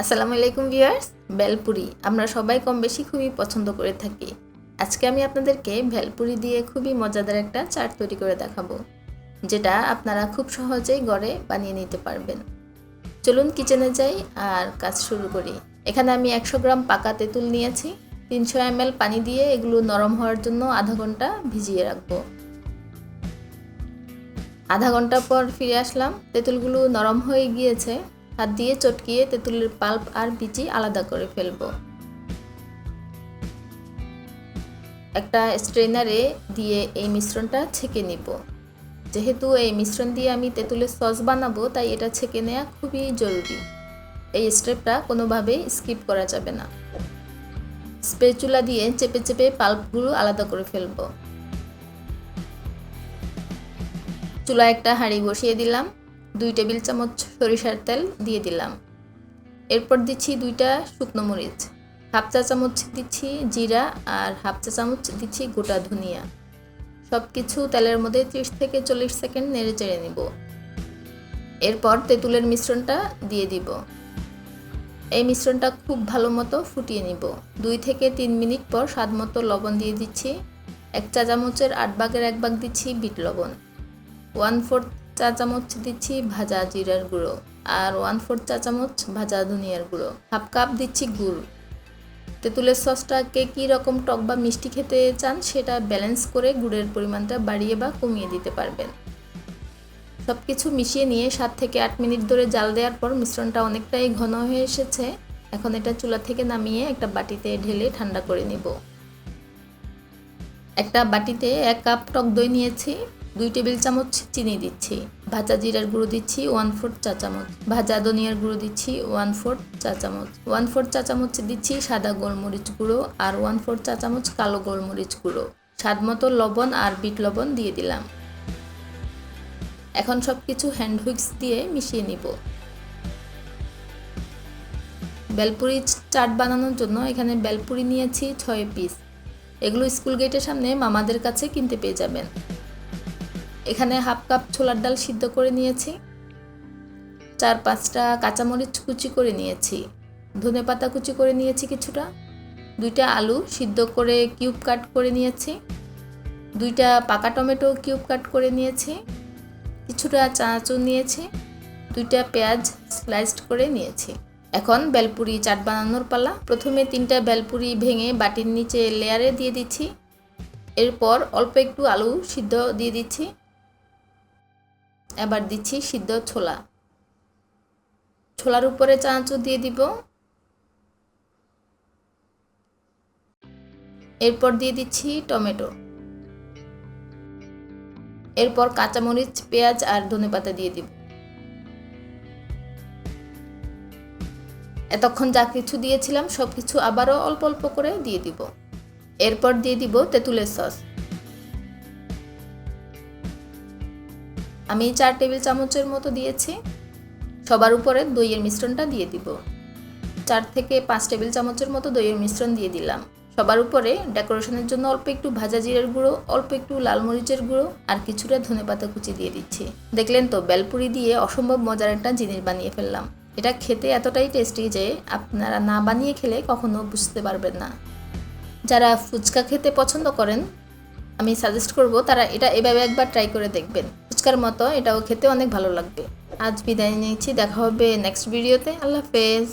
আসসালামু আলাইকুম ভিউয়ার্স, ভেলপুরি। আমরা সবাই কম বেশি খুবই পছন্দ করে থাকি। আজকে আমি আপনাদেরকে ভেলপুরি দিয়ে খুবই মজাদার একটা চাট তৈরি করে দেখাবো, যেটা আপনারা খুব সহজেই ঘরে বানিয়ে নিতে পারবেন। চলুন কিচেনে যাই আর কাজ শুরু করি। এখানে আমি একশো গ্রাম পাকা তেঁতুল নিয়েছি, তিনশো এম পানি দিয়ে এগুলো নরম হওয়ার জন্য আধা ঘণ্টা ভিজিয়ে রাখব। আধা ঘণ্টা পর ফিরে আসলাম, তেঁতুলগুলো নরম হয়ে গিয়েছে। হাত দিয়ে চটকিয়ে তেঁতুলের পাল্প আর বিচি আলাদা করে ফেলব। একটা স্ট্রেনারে দিয়ে এই মিশ্রণটা ছেঁকে নিব। যেহেতু এই মিশ্রণ দিয়ে আমি তেঁতুলের সস বানাবো, তাই এটা ছেঁকে নেওয়া খুবই জরুরি। এই স্টেপটা কোনোভাবেই স্কিপ করা যাবে না। স্পেচুলা দিয়ে চেপে চেপে পাল্পগুলো আলাদা করে ফেলব। চুলা একটা হাঁড়ি বসিয়ে দিলাম। দুই টেবিল চামচ সরিষার তেল দিয়ে দিলাম। এরপর দিচ্ছি দুইটা শুকনো মরিচ। হাফ চা চামচ দিচ্ছি জিরা আর হাফ চা চামচ দিচ্ছি গোটা ধনিয়া। সব কিছু তেলের মধ্যে ত্রিশ থেকে চল্লিশ সেকেন্ড নেড়ে চেড়ে নিব। এরপর তেঁতুলের মিশ্রণটা দিয়ে দিব। এই মিশ্রণটা খুব ভালো মতো ফুটিয়ে নিব। দুই থেকে তিন মিনিট পর স্বাদ মতো লবণ দিয়ে দিচ্ছি। এক চা চামচের আট ভাগের এক ভাগ দিচ্ছি বিট লবণ। ওয়ান ফোর্থ চা চামচ দিচ্ছি ভাজা জিরার গুঁড়ো আর ওয়ান ফোর্থ চা চামচ ভাজা ধনিয়ার গুঁড়ো। হাফ কাপ দিচ্ছি গুড়। তেঁতুলের সসটা কে কী রকম টক বা মিষ্টি খেতে চান সেটা ব্যালেন্স করে গুড়ের পরিমাণটা বাড়িয়ে বা কমিয়ে দিতে পারবেন। সব কিছু মিশিয়ে নিয়ে সাত থেকে আট মিনিট ধরে জাল দেওয়ার পর মিশ্রণটা অনেকটাই ঘন হয়ে এসেছে। এখন এটা চুলা থেকে নামিয়ে একটা বাটিতে ঢেলে ঠান্ডা করে নিব। একটা বাটিতে এক কাপ টক দই নিয়েছি। দুই টেবিল চামচ চিনি দিচ্ছি। ভাজা জিরার গুঁড়ো দিচ্ছি ওয়ান ফোর্থ চা চামচ। ভাজা ধনিয়ার গুঁড়ো দিচ্ছি ওয়ান ফোর্থ চা চামচ। ওয়ান ফোর্থ চা চামচ দিচ্ছি সাদা গোলমরিচ গুঁড়ো আর ওয়ান ফোর্থ চা চামচ কালো গোলমরিচ গুঁড়ো। স্বাদ মতো লবণ আর বিট লবণ দিয়ে দিলাম। এখন সব কিছু হ্যান্ড হুইক্স দিয়ে মিশিয়ে নিব। বেলপুরি চাট বানানোর জন্য এখানে বেলপুরি নিয়েছি ছয় পিস এগুলো স্কুল গেটের সামনে মামাদের কাছে কিনতে পেয়ে যাবেন। এখানে হাফ কাপ ছোলার ডাল সিদ্ধ করে নিয়েছি। চার পাঁচটা কাঁচামরিচ কুচি করে নিয়েছি। ধনে পাতা কুচি করে নিয়েছি কিছুটা। দুইটা আলু সিদ্ধ করে কিউব কাট করে নিয়েছি। দুইটা পাকা টমেটো কিউব কাট করে নিয়েছি। কিছুটা চানাচুর নিয়েছি। দুইটা পেঁয়াজ স্লাইসড করে নিয়েছি। এখন বেলপুরি চাট বানানোর পালা। প্রথমে তিনটা বেলপুরি ভেঙে বাটির নিচে লেয়ারে দিয়ে দিচ্ছি। এরপর অল্প একটু আলু সিদ্ধ দিয়ে দিচ্ছি। এবার দিচ্ছি সিদ্ধ ছোলা। ছোলার উপরে চানাচুর দিয়ে দিব। এরপর দিয়ে দিচ্ছি টমেটো। এরপর কাঁচামরিচ, পেঁয়াজ আর ধনেপাতা দিয়ে দিব। এতক্ষণ যা কিছু দিয়েছিলাম সব কিছু আবারও অল্প অল্প করে দিয়ে দিব। এরপর দিয়ে দিব তেঁতুলের সস। আমি চার টেবিল চামচের মতো দিয়েছি। সবার উপরে দইয়ের মিশ্রণটা দিয়ে দিব। চার থেকে পাঁচ টেবিল চামচের মতো দইয়ের মিশ্রণ দিয়ে দিলাম। সবার উপরে ডেকোরেশনের জন্য অল্প একটু ভাজা জিরের গুঁড়ো, অল্প একটু লাল মরিচের গুঁড়ো আর কিছুটা ধনে পাতা কুচি দিয়ে দিচ্ছি। দেখলেন তো, বেলপুরি দিয়ে অসম্ভব মজার একটা জিনিস বানিয়ে ফেললাম। এটা খেতে এতটাই টেস্টি যে আপনারা না বানিয়ে খেলে কখনো বুঝতে পারবেন না। যারা ফুচকা খেতে পছন্দ করেন, আমি সাজেস্ট করব তারা এটা এভাবে একবার ট্রাই করে দেখবেন। ফুচকার মতো, এটাও খেতে অনেক ভালো লাগবে। আজ বিদায় নিয়েছি, দেখা হবে নেক্সট ভিডিওতে আল্লাহ হাফেজ।